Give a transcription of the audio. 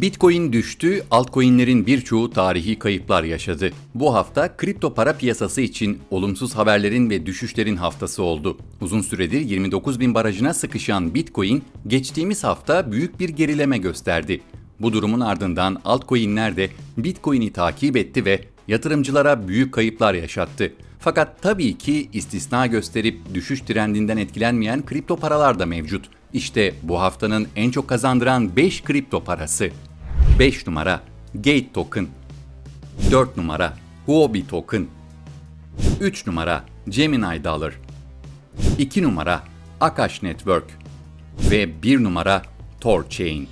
Bitcoin düştü, altcoin'lerin birçoğu tarihi kayıplar yaşadı. Bu hafta kripto para piyasası için olumsuz haberlerin ve düşüşlerin haftası oldu. Uzun süredir 29 bin barajına sıkışan Bitcoin, geçtiğimiz hafta büyük bir gerileme gösterdi. Bu durumun ardından altcoin'ler de Bitcoin'i takip etti ve yatırımcılara büyük kayıplar yaşattı. Fakat tabii ki istisna gösterip düşüş trendinden etkilenmeyen kripto paralar da mevcut. İşte bu haftanın en çok kazandıran 5 kripto parası. 5 numara Gate Token 4 numara Huobi Token 3 numara Gemini Dollar 2 numara Akash Network ve 1 numara Torchain.